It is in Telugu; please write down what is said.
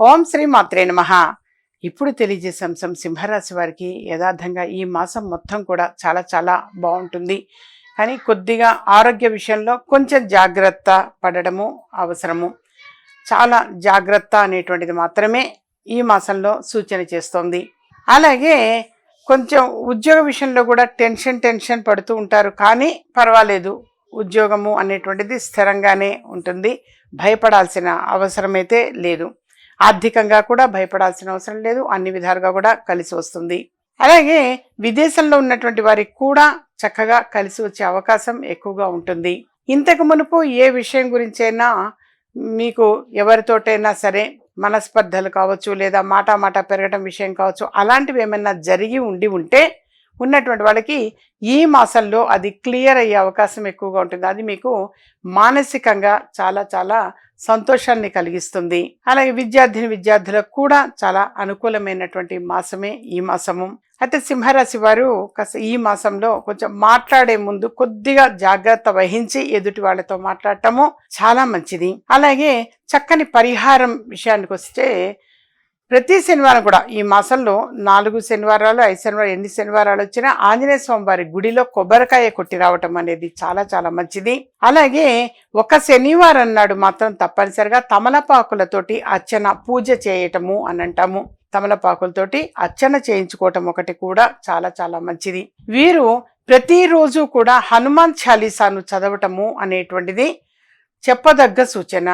ఓం శ్రీ మాత్రే నమ. ఇప్పుడు తెలియజేసే అంశం సింహరాశి వారికి యథార్థంగా ఈ మాసం మొత్తం కూడా చాలా చాలా బాగుంటుంది. కానీ కొద్దిగా ఆరోగ్య విషయంలో కొంచెం జాగ్రత్త పడడము అవసరము. చాలా జాగ్రత్త అనేటువంటిది మాత్రమే ఈ మాసంలో సూచన చేస్తోంది. అలాగే కొంచెం ఉద్యోగ విషయంలో కూడా టెన్షన్ టెన్షన్ పడుతూ ఉంటారు. కానీ పర్వాలేదు ఉద్యోగము అనేటువంటిది స్థిరంగానే ఉంటుంది. భయపడాల్సిన అవసరమైతే లేదు. ఆర్థికంగా కూడా భయపడాల్సిన అవసరం లేదు. అన్ని విధాలుగా కూడా కలిసి వస్తుంది. అలాగే విదేశంలో ఉన్నటువంటి వారికి కూడా చక్కగా కలిసి వచ్చే అవకాశం ఎక్కువగా ఉంటుంది. ఇంతకు మునుపు ఏ విషయం గురించైనా మీకు ఎవరితోటైనా సరే మనస్పర్ధలు కావచ్చు లేదా మాటా మాట పెరగడం విషయం కావచ్చు అలాంటివి ఏమైనా జరిగి ఉండి ఉంటే ఉన్నటువంటి వాళ్ళకి ఈ మాసంలో అది క్లియర్ అయ్యే అవకాశం ఎక్కువగా ఉంటుంది. అది మీకు మానసికంగా చాలా చాలా సంతోషాన్ని కలిగిస్తుంది. అలాగే విద్యార్థిని విద్యార్థులకు కూడా చాలా అనుకూలమైనటువంటి మాసమే ఈ మాసము. అయితే సింహరాశి వారు ఈ మాసంలో కొంచెం మాట్లాడే ముందు కొద్దిగా జాగ్రత్త వహించి ఎదుటి వాళ్ళతో మాట్లాడటము చాలా మంచిది. అలాగే చక్కని పరిహారం విషయానికి వస్తే ప్రతి శనివారం కూడా ఈ మాసంలో నాలుగు శనివారాలు ఐదు శనివారాలు ఎన్ని శనివారాలు వచ్చినా ఆంజనేయ స్వామి వారి గుడిలో కొబ్బరికాయ కొట్టి రావటం అనేది చాలా చాలా మంచిది. అలాగే ఒక శనివారం నాడు మాత్రం తప్పనిసరిగా తమలపాకులతోటి అర్చన పూజ చేయటము అని అంటాము. తమలపాకులతోటి అర్చన చేయించుకోవటం ఒకటి కూడా చాలా చాలా మంచిది. వీరు ప్రతిరోజు కూడా హనుమాన్ చాలీసాను చదవటము అనేటువంటిది చెప్పదగ్గ సూచన.